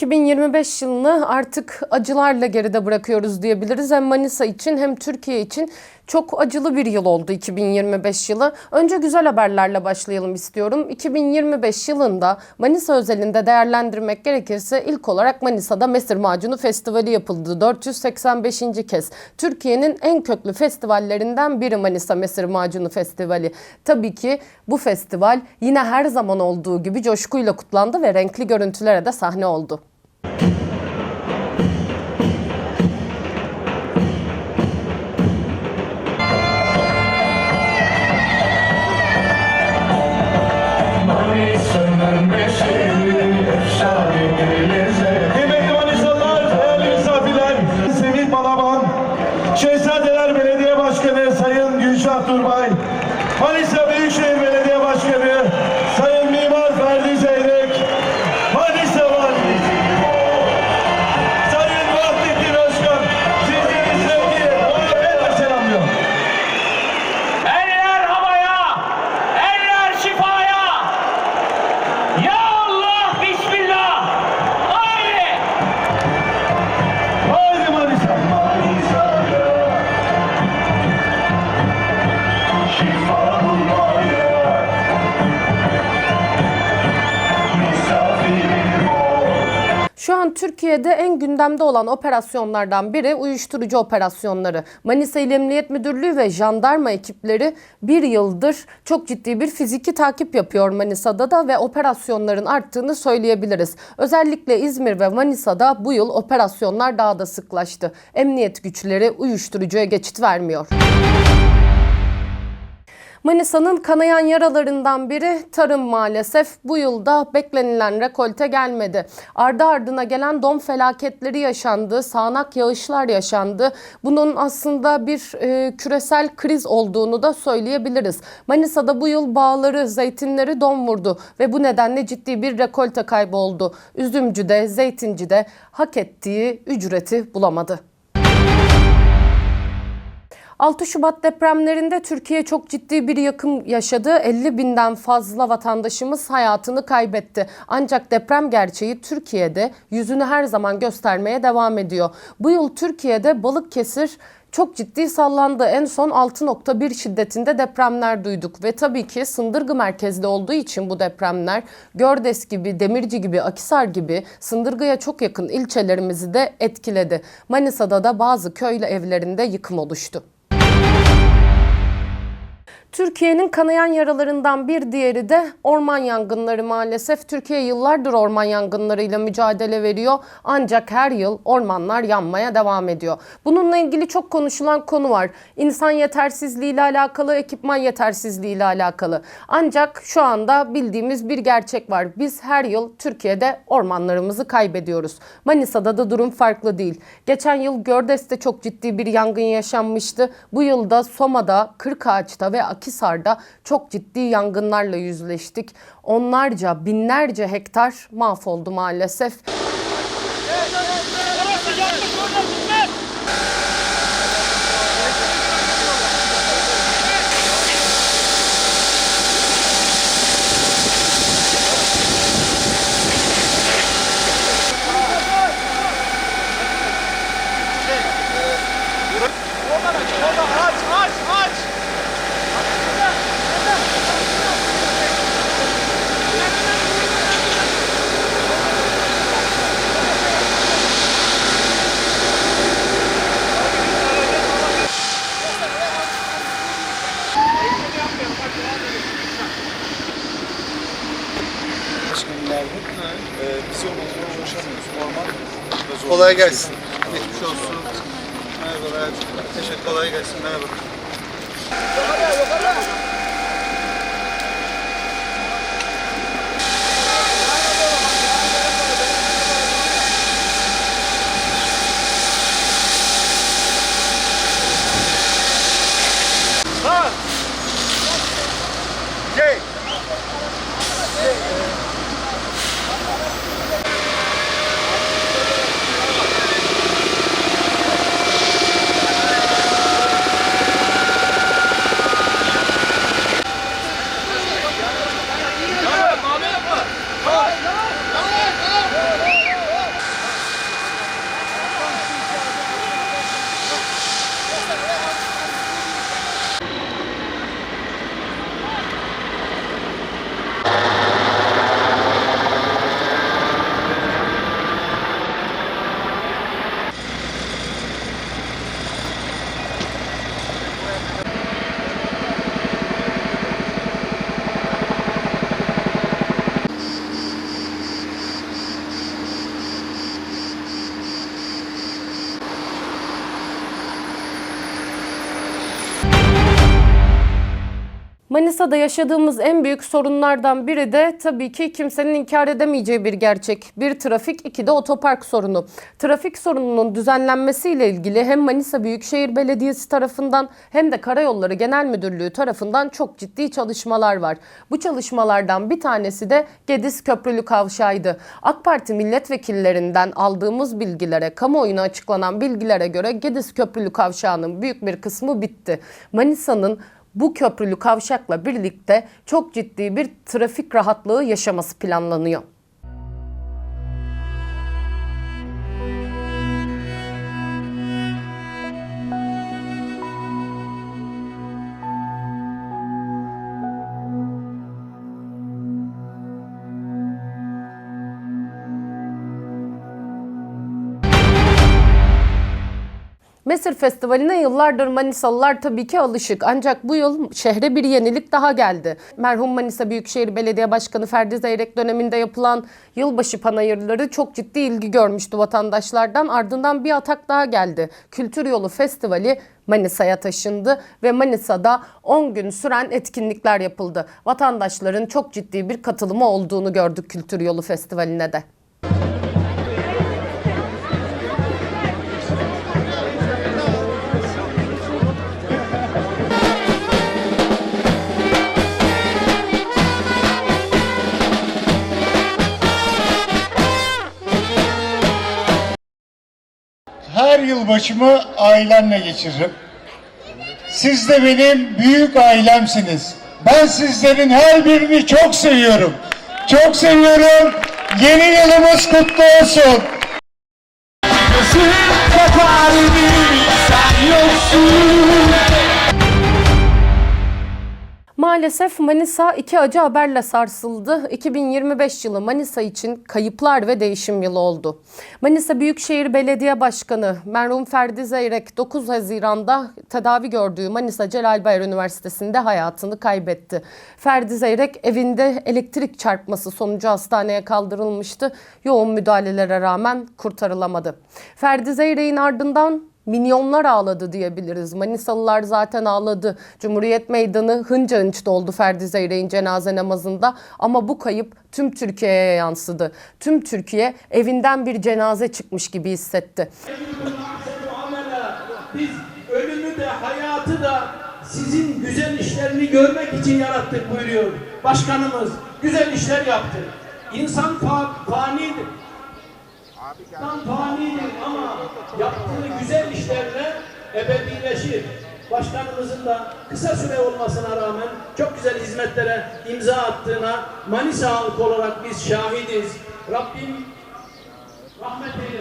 2025 yılını artık acılarla geride bırakıyoruz diyebiliriz. Hem Manisa için hem Türkiye için çok acılı bir yıl oldu 2025 yılı. Önce güzel haberlerle başlayalım istiyorum. 2025 yılında Manisa özelinde değerlendirmek gerekirse ilk olarak Manisa'da Mesir Macunu Festivali yapıldı. 485. kez. Türkiye'nin en köklü festivallerinden biri Manisa Mesir Macunu Festivali. Tabii ki bu festival yine her zaman olduğu gibi coşkuyla kutlandı ve renkli görüntülere de sahne oldu. An Türkiye'de en gündemde olan operasyonlardan biri uyuşturucu operasyonları. Manisa İl Emniyet Müdürlüğü ve jandarma ekipleri bir yıldır çok ciddi bir fiziki takip yapıyor Manisa'da da ve operasyonların arttığını söyleyebiliriz. Özellikle İzmir ve Manisa'da bu yıl operasyonlar daha da sıklaştı. Emniyet güçleri uyuşturucuya geçit vermiyor. Manisa'nın kanayan yaralarından biri tarım maalesef. Bu yılda beklenilen rekolte gelmedi. Ardı ardına gelen don felaketleri yaşandı, sağanak yağışlar yaşandı. Bunun aslında bir e, küresel kriz olduğunu da söyleyebiliriz. Manisa'da bu yıl bağları, zeytinleri don vurdu ve bu nedenle ciddi bir rekolte kaybı oldu. Üzümcüde, zeytincide hak ettiği ücreti bulamadı. 6 Şubat depremlerinde Türkiye çok ciddi bir yakım yaşadı. 50 binden fazla vatandaşımız hayatını kaybetti. Ancak deprem gerçeği Türkiye'de yüzünü her zaman göstermeye devam ediyor. Bu yıl Türkiye'de Balıkesir çok ciddi sallandı. En son 6.1 şiddetinde depremler duyduk ve tabii ki Sındırgı merkezli olduğu için bu depremler Gördes gibi, Demirci gibi, Akisar gibi Sındırgı'ya çok yakın ilçelerimizi de etkiledi. Manisa'da da bazı köy evlerinde yıkım oluştu. Türkiye'nin kanayan yaralarından bir diğeri de orman yangınları maalesef. Türkiye yıllardır orman yangınlarıyla mücadele veriyor. Ancak her yıl ormanlar yanmaya devam ediyor. Bununla ilgili çok konuşulan konu var. İnsan yetersizliği ile alakalı, ekipman yetersizliği ile alakalı. Ancak şu anda bildiğimiz bir gerçek var. Biz her yıl Türkiye'de ormanlarımızı kaybediyoruz. Manisa'da da durum farklı değil. Geçen yıl Gördes'te çok ciddi bir yangın yaşanmıştı. Bu yılda Soma'da, Kırkağaç'ta ve Akisar'da çok ciddi yangınlarla yüzleştik. Onlarca, binlerce hektar mahvoldu maalesef. Aç, aç, aç. Başkanım vardı. Ee, biz yolumuza ulaşamıyoruz. Orman da zor. Kolay gelsin. Geçmiş olsun. Merhabalar. Teşekkür kolay gelsin. Merhaba. Manisa'da yaşadığımız en büyük sorunlardan biri de tabii ki kimsenin inkar edemeyeceği bir gerçek. Bir trafik, iki de otopark sorunu. Trafik sorununun düzenlenmesiyle ilgili hem Manisa Büyükşehir Belediyesi tarafından hem de Karayolları Genel Müdürlüğü tarafından çok ciddi çalışmalar var. Bu çalışmalardan bir tanesi de Gediz Köprülü Kavşağı'ydı. AK Parti milletvekillerinden aldığımız bilgilere, kamuoyuna açıklanan bilgilere göre Gediz Köprülü Kavşağı'nın büyük bir kısmı bitti. Manisa'nın bu köprülü kavşakla birlikte çok ciddi bir trafik rahatlığı yaşaması planlanıyor. Mesir Festivali'ne yıllardır Manisalılar tabii ki alışık. Ancak bu yıl şehre bir yenilik daha geldi. Merhum Manisa Büyükşehir Belediye Başkanı Ferdi Zeyrek döneminde yapılan yılbaşı panayırları çok ciddi ilgi görmüştü vatandaşlardan. Ardından bir atak daha geldi. Kültür Yolu Festivali Manisa'ya taşındı ve Manisa'da 10 gün süren etkinlikler yapıldı. Vatandaşların çok ciddi bir katılımı olduğunu gördük Kültür Yolu Festivali'ne de. Her yılbaşımı ailemle geçiririm. Siz de benim büyük ailemsiniz. Ben sizlerin her birini çok seviyorum. Çok seviyorum. Yeni yılımız kutlu olsun. Maalesef Manisa iki acı haberle sarsıldı. 2025 yılı Manisa için kayıplar ve değişim yılı oldu. Manisa Büyükşehir Belediye Başkanı merhum Ferdi Zeyrek 9 Haziran'da tedavi gördüğü Manisa Celal Bayar Üniversitesi'nde hayatını kaybetti. Ferdi Zeyrek evinde elektrik çarpması sonucu hastaneye kaldırılmıştı. Yoğun müdahalelere rağmen kurtarılamadı. Ferdi Zeyrek'in ardından Milyonlar ağladı diyebiliriz. Manisalılar zaten ağladı. Cumhuriyet Meydanı hınca hınç doldu Ferdi Zeyrek'in cenaze namazında. Ama bu kayıp tüm Türkiye'ye yansıdı. Tüm Türkiye evinden bir cenaze çıkmış gibi hissetti. Biz ölümü de hayatı da sizin güzel işlerini görmek için yarattık buyuruyor başkanımız. Güzel işler yaptı. İnsan fa fanidir. İnsan fanidir ama yaptığı güzel işlerle ebedileşir. Başkanımızın da kısa süre olmasına rağmen çok güzel hizmetlere imza attığına Manisa halkı olarak biz şahidiz. Rabbim rahmet eylesin.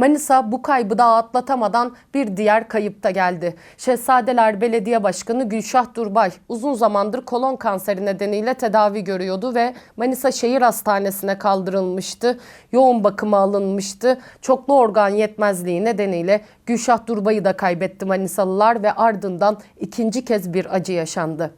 Manisa bu kaybı daha atlatamadan bir diğer kayıp da geldi. Şehzadeler Belediye Başkanı Gülşah Durbay uzun zamandır kolon kanseri nedeniyle tedavi görüyordu ve Manisa Şehir Hastanesi'ne kaldırılmıştı. Yoğun bakıma alınmıştı. Çoklu organ yetmezliği nedeniyle Gülşah Durbay'ı da kaybetti Manisalılar ve ardından ikinci kez bir acı yaşandı.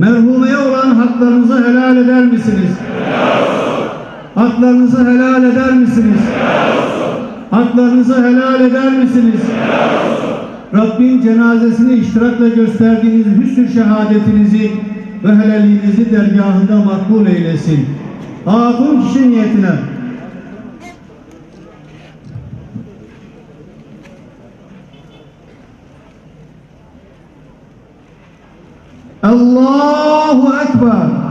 Merhumeye olan haklarınızı helal eder misiniz? Haklarınızı helal eder misiniz? Haklarınızı helal eder misiniz? Rabbim cenazesini iştirakla gösterdiğiniz hüsnü şehadetinizi ve helalliğinizi dergahında makbul eylesin. Hatun kişi niyetine. Allahu Ekber.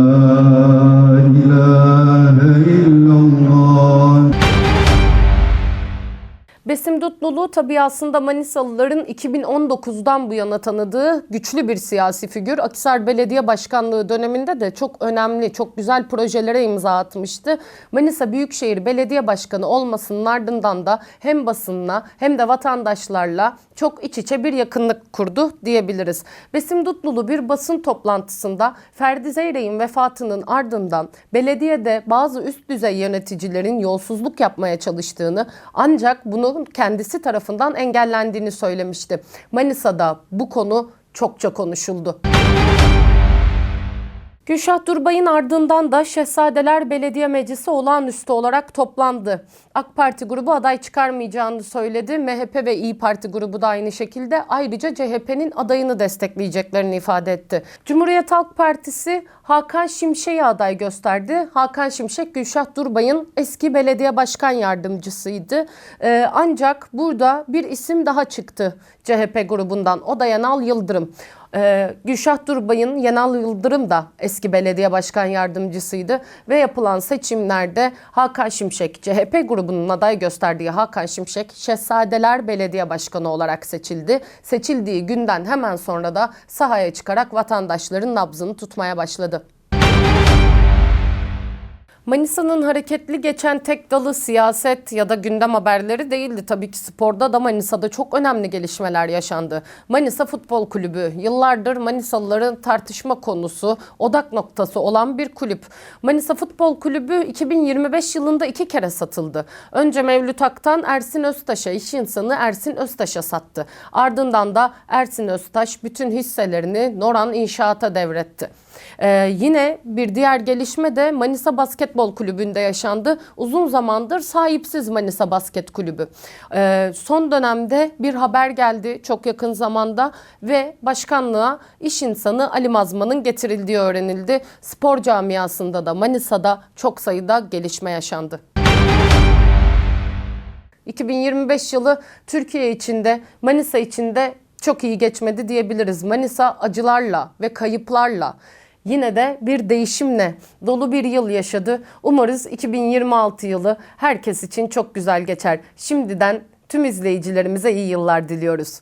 Dutlulu tabii aslında Manisalıların 2019'dan bu yana tanıdığı güçlü bir siyasi figür. Akhisar Belediye Başkanlığı döneminde de çok önemli, çok güzel projelere imza atmıştı. Manisa Büyükşehir Belediye Başkanı olmasının ardından da hem basınla hem de vatandaşlarla çok iç içe bir yakınlık kurdu diyebiliriz. Besim Dutlulu bir basın toplantısında Ferdi Zeyrek'in vefatının ardından belediyede bazı üst düzey yöneticilerin yolsuzluk yapmaya çalıştığını ancak bunun kendisi tarafından engellendiğini söylemişti. Manisa'da bu konu çokça konuşuldu. Gülşah Durbay'ın ardından da Şehzadeler Belediye Meclisi olağanüstü olarak toplandı. AK Parti grubu aday çıkarmayacağını söyledi. MHP ve İyi Parti grubu da aynı şekilde ayrıca CHP'nin adayını destekleyeceklerini ifade etti. Cumhuriyet Halk Partisi Hakan Şimşek'i aday gösterdi. Hakan Şimşek Gülşah Durbay'ın eski belediye başkan yardımcısıydı. Ee, ancak burada bir isim daha çıktı CHP grubundan. O da Yanal Yıldırım. Ee, Gülşah Durbay'ın Yenal Yıldırım da eski belediye başkan yardımcısıydı ve yapılan seçimlerde Hakan Şimşek, CHP grubunun aday gösterdiği Hakan Şimşek, Şehzadeler Belediye Başkanı olarak seçildi. Seçildiği günden hemen sonra da sahaya çıkarak vatandaşların nabzını tutmaya başladı. Manisa'nın hareketli geçen tek dalı siyaset ya da gündem haberleri değildi. Tabii ki sporda da Manisa'da çok önemli gelişmeler yaşandı. Manisa Futbol Kulübü yıllardır Manisalıların tartışma konusu, odak noktası olan bir kulüp. Manisa Futbol Kulübü 2025 yılında iki kere satıldı. Önce Mevlüt Aktan Ersin Öztaş'a, iş insanı Ersin Öztaş'a sattı. Ardından da Ersin Öztaş bütün hisselerini Noran İnşaat'a devretti. Ee, yine bir diğer gelişme de Manisa Basketbol Kulübü'nde yaşandı. Uzun zamandır sahipsiz Manisa Basket Kulübü. Ee, son dönemde bir haber geldi çok yakın zamanda ve başkanlığa iş insanı Ali Mazman'ın getirildiği öğrenildi. Spor camiasında da Manisa'da çok sayıda gelişme yaşandı. 2025 yılı Türkiye içinde, Manisa içinde çok iyi geçmedi diyebiliriz. Manisa acılarla ve kayıplarla yine de bir değişimle dolu bir yıl yaşadı. Umarız 2026 yılı herkes için çok güzel geçer. Şimdiden tüm izleyicilerimize iyi yıllar diliyoruz.